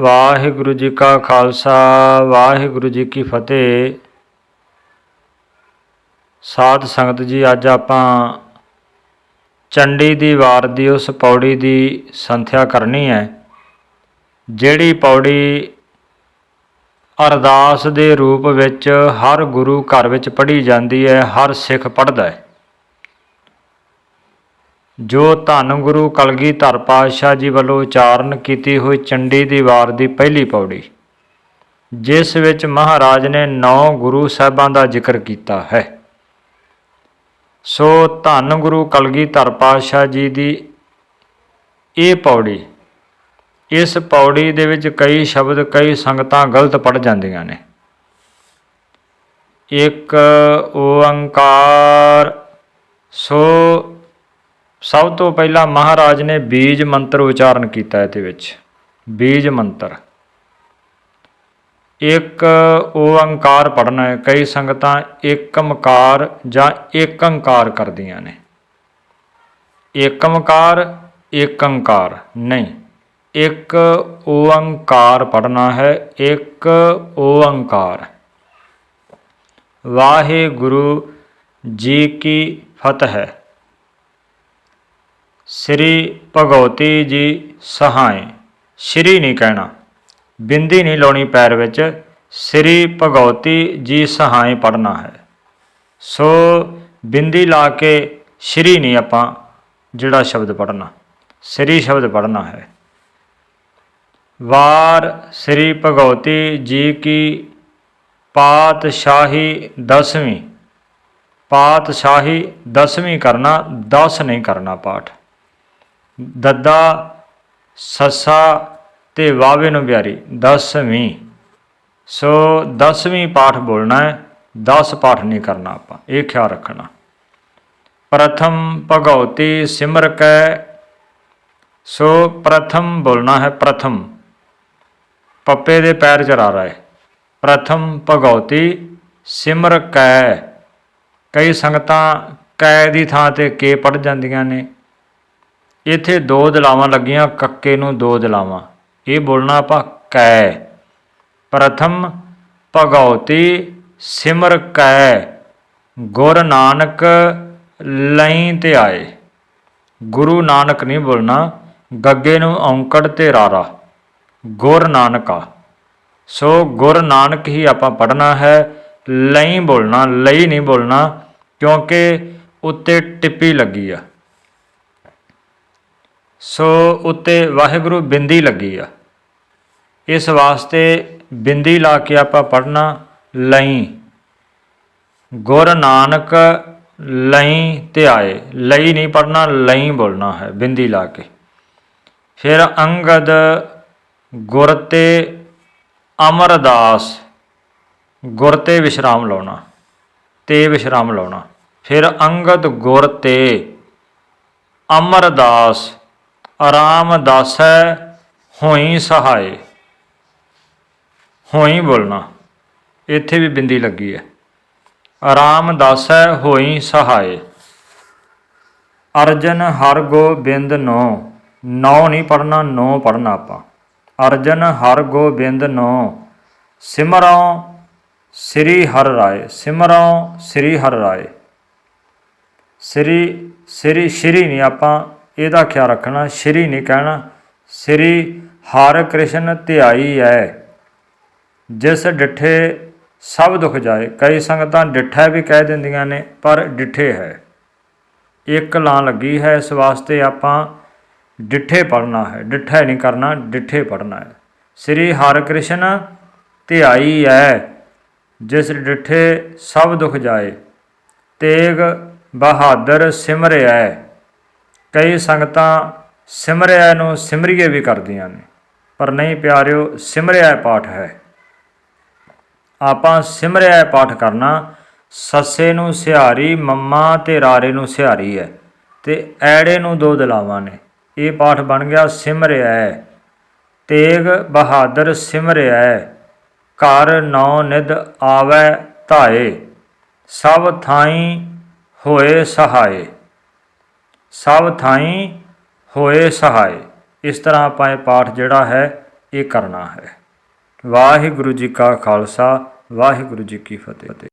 ਵਾਹਿਗੁਰੂ ਜੀ ਕਾ ਖਾਲਸਾ, ਵਾਹਿਗੁਰੂ ਜੀ ਕੀ ਫਤਿਹ। ਸਾਧ ਸੰਗਤ ਜੀ, ਅੱਜ ਆਪਾਂ ਚੰਡੀ ਦੀ ਵਾਰ ਦੀ, ਉਸ ਪੌੜੀ ਦੀ ਸੰਥਿਆ ਕਰਨੀ ਹੈ। ਜਿਹੜੀ ਪੌੜੀ ਅਰਦਾਸ ਦੇ ਰੂਪ ਵਿੱਚ ਹਰ ਗੁਰੂ ਘਰ ਵਿੱਚ ਪੜ੍ਹੀ ਜਾਂਦੀ ਹੈ, ਹਰ ਸਿੱਖ ਪੜ੍ਹਦਾ ਹੈ। ਜੋ ਧੰਨ ਗੁਰੂ ਕਲਗੀਧਰ ਪਾਤਸ਼ਾਹ ਜੀ ਵੱਲੋਂ ਉਚਾਰਨ ਕੀਤੀ ਹੋਈ ਚੰਡੀ ਦੀ ਵਾਰ ਦੀ ਪਹਿਲੀ ਪੌੜੀ, ਜਿਸ ਵਿੱਚ ਮਹਾਰਾਜ ਨੇ ਨੌ ਗੁਰੂ ਸਾਹਿਬਾਂ ਦਾ ਜ਼ਿਕਰ ਕੀਤਾ ਹੈ। ਸੋ ਧੰਨ ਗੁਰੂ ਕਲਗੀਧਰ ਪਾਤਸ਼ਾਹ ਜੀ ਦੀ ਇਹ ਪੌੜੀ, ਇਸ ਪੌੜੀ ਦੇ ਵਿੱਚ ਕਈ ਸ਼ਬਦ, ਕਈ ਸੰਗਤਾਂ ਗਲਤ ਪੜ ਜਾਂਦੀਆਂ ਨੇ। ਇੱਕ ਓੰਕਾਰ, ਸੋ ਸਭ ਤੋਂ ਪਹਿਲਾਂ ਮਹਾਰਾਜ ਨੇ ਬੀਜ ਮੰਤਰ ਉਚਾਰਨ ਕੀਤਾ ਇਹਦੇ ਵਿੱਚ। ਬੀਜ ਮੰਤਰ। ਇੱਕ ਓੰਕਾਰ ਪੜਨਾ ਹੈ। ਕਈ ਸੰਗਤਾਂ ਏਕਮਕਾਰ ਜਾਂ ਏਕੰਕਾਰ ਕਰਦੀਆਂ ਨੇ। ਏਕਮਕਾਰ, ਏਕੰਕਾਰ। ਨਹੀਂ, ਇੱਕ ਓੰਕਾਰ ਪੜਨਾ ਹੈ। ਇੱਕ ਓੰਕਾਰ ਵਾਹਿਗੁਰੂ ਜੀ ਕੀ ਫਤਿਹ। ਸ੍ਰੀ ਭਗਵਤੀ ਜੀ ਸਹਾਇ ਸ਼੍ਰੀ ਨਹੀਂ ਕਹਿਣਾ। ਬਿੰਦੀ ਨਹੀਂ ਲਾਉਣੀ ਪੈਰ ਵਿੱਚ। ਸ੍ਰੀ ਭਗਵਤੀ ਜੀ ਸਹਾਇ ਪੜਨਾ ਹੈ। ਸੋ ਬਿੰਦੀ ਲਾ ਕੇ ਸ਼੍ਰੀ ਨਹੀਂ ਆਪਾਂ ਜਿਹੜਾ ਸ਼ਬਦ ਪੜਨਾ ਸ੍ਰੀ ਸ਼ਬਦ ਪੜਨਾ ਹੈ। ਵਾਰ ਸ੍ਰੀ ਭਗਵਤੀ ਜੀ ਕੀ ਪਾਤਸ਼ਾਹੀ ਦਸਵੀਂ। ਪਾਤਸ਼ਾਹੀ ਦਸਵੀਂ ਕਰਨਾ 10 ਨਹੀਂ ਕਰਨਾ ਪਾਠ। ਦੱਦਾ ਸੱਸਾ ਤੇ ਵਾਵੇ ਨੂੰ ਪਿਆਰੀ ਦਸਵੀਂ। ਸੋ ਦਸਵੀਂ ਪਾਠ ਬੋਲਣਾ ਹੈ 10 ਪਾਠ ਨਹੀਂ ਕਰਨਾ ਆਪਾਂ, ਇਹ ਖਿਆਲ ਰੱਖਣਾ। ਪ੍ਰਥਮ ਭਗਉਤੀ ਸਿਮਰ ਕੈ, ਸੋ ਪ੍ਰਥਮ ਬੋਲਣਾ ਹੈ ਪ੍ਰਥਮ। ਪੱਪੇ ਦੇ ਪੈਰ ਚਰਾ ਰਹਾ ਹੈ ਪ੍ਰਥਮ ਭਗਉਤੀ ਸਿਮਰ ਕੈ। ਕਈ ਸੰਗਤਾਂ ਕੈ ਦੀ ਥਾਂ ਤੇ ਕੇ ਪੜ ਜਾਂਦੀਆਂ ਨੇ। ਇੱਥੇ ਦੋ ਦਲਾਵਾਂ ਲੱਗੀਆਂ, ਕੱਕੇ ਨੂੰ ਦੋ ਦਲਾਵਾਂ ਇਹ ਬੋਲਣਾ ਆਪਾਂ ਕੈ। ਪ੍ਰਥਮ ਭਗਉਤੀ ਸਿਮਰ ਕੈ, ਗੁਰ ਨਾਨਕ ਲਈ ਤੇ ਆਏ। ਗੁਰੂ ਨਾਨਕ ਨਹੀਂ ਬੋਲਣਾ, ਗੱਗੇ ਨੂੰ ਔਂਕੜ ਤੇ ਰਾਰਾ। ਗੁਰ ਨਾਨਕਾ। ਸੋ ਗੁਰ ਨਾਨਕ ਹੀ ਆਪਾਂ ਪੜਨਾ ਹੈ, ਲਈ ਬੋਲਣਾ, ਲਈ ਨਹੀਂ ਬੋਲਣਾ, ਕਿਉਂਕਿ ਉੱਤੇ ਟਿੱਪੀ ਲੱਗੀ ਆ। ਸੋ ਉੱਤੇ ਵਾਹਿਗੁਰੂ ਬਿੰਦੀ ਲੱਗੀ ਆ। ਇਸ ਵਾਸਤੇ ਬਿੰਦੀ ਲਾ ਕੇ ਆਪਾਂ ਪੜਨਾ ਲਈ। ਗੁਰ ਨਾਨਕ ਲਈ ਤੇ ਆਏ। ਲਈ ਨਹੀਂ ਪੜਨਾ ਲਈ ਬੋਲਣਾ ਹੈ, ਬਿੰਦੀ ਲਾ ਕੇ। ਫਿਰ ਅੰਗਦ ਗੁਰ ਤੇ ਅਮਰਦਾਸ, ਗੁਰ ਤੇ ਵਿਸ਼ਰਾਮ ਲਾਉਣਾ, ਤੇ ਵਿਸ਼ਰਾਮ ਲਾਉਣਾ। ਫਿਰ ਅੰਗਦ ਗੁਰ ਤੇ ਅਮਰਦਾਸ ਆਰਾਮ ਦਾਸੈ, ਹੋਈ ਸਹਾਏ। ਹੋਈ ਬੋਲਣਾ। ਇੱਥੇ ਵੀ ਬਿੰਦੀ ਲੱਗੀ ਹੈ ਆਰਾਮ ਦਾਸੈ, ਹੋਈ ਸਹਾਏ। ਅਰਜਨ ਹਰ ਗੋਬਿੰਦ ਨੋ। ਨੌ ਨਹੀਂ ਪੜਨਾ ਨੋ ਪੜਨਾ ਆਪਾਂ। ਅਰਜਨ ਹਰ ਗੋਬਿੰਦ ਨੋ। ਸਿਮਰਉ ਸ੍ਰੀ ਹਰ ਰਾਏ। ਸਿਮਰਉ ਸ੍ਰੀ ਹਰ ਰਾਏ। ਸ੍ਰੀ ਸ੍ਰੀ, ਸ਼੍ਰੀ ਨਹੀਂ ਆਪਾਂ ਇਹਦਾ ਖਿਆਲ ਰੱਖਣਾ, ਸ਼੍ਰੀ ਨਹੀਂ ਕਹਿਣਾ, ਸ੍ਰੀ ਹਰ ਕ੍ਰਿਸ਼ਨ ਧਿਆਈ ਹੈ ਜਿਸ ਡਿਠੇ ਸਭ ਦੁੱਖ ਜਾਏ, ਕਈ ਸੰਗਤਾਂ ਡਿਠਾ ਵੀ ਕਹਿ ਦਿੰਦੀਆਂ ਨੇ, ਪਰ ਡਿਠੇ ਹੈ। ਇੱਕ ਲਾਂ ਲੱਗੀ ਹੈ, ਇਸ ਵਾਸਤੇ ਆਪਾਂ ਡਿਠੇ ਪੜਨਾ ਹੈ। ਡਿਠਾ ਨਹੀਂ ਕਰਨਾ, ਡਿਠੇ ਪੜਨਾ ਹੈ। ਸ੍ਰੀ ਹਰਿ ਕ੍ਰਿਸ਼ਨ ਧਿਆਈ ਹੈ ਜਿਸ ਡਿਠੇ ਸਭ ਦੁੱਖ ਜਾਏ, ਤੇਗ ਬਹਾਦਰ ਸਿਮਰਿਆ ਕਈ ਸੰਗਤਾਂ ਸਿਮਰਿਆ ਨੂੰ ਸਿਮਰੀਏ ਵੀ ਕਰਦੀਆਂ ਨੇ, ਪਰ ਨਹੀਂ ਪਿਆਰਿਓ, ਸਿਮਰਿਆ ਪਾਠ ਹੈ। ਆਪਾਂ ਸਿਮਰਿਆ ਪਾਠ ਕਰਨਾ, ਸੱਸੇ ਨੂੰ ਸਿਹਾਰੀ, ਮੰਮਾ ਤੇ ਰਾਰੇ ਨੂੰ ਸਿਹਾਰੀ ਹੈ ਤੇ ਐੜੇ ਨੂੰ ਦੋ ਦਲਾਵਾਂ ਨੇ। ਇਹ ਪਾਠ ਬਣ ਗਿਆ ਸਿਮਰਿਆ ਤੇਗ ਬਹਾਦਰ ਸਿਮਰਿਆ ਘਰ ਨੌ ਨਿਧ ਆਵੈ ਧਾਏ। ਸਭ ਥਾਈ ਹੋਏ ਸਹਾਏ। ਸਭ ਥਾਈ ਹੋਏ ਸਹਾਏ। ਇਸ ਤਰ੍ਹਾਂ ਆਪਾਂ ਇਹ ਪਾਠ ਜਿਹੜਾ ਹੈ, ਇਹ ਕਰਨਾ ਹੈ। ਵਾਹਿਗੁਰੂ ਜੀ ਕਾ ਖਾਲਸਾ, ਵਾਹਿਗੁਰੂ ਜੀ ਕੀ ਫਤਿਹ।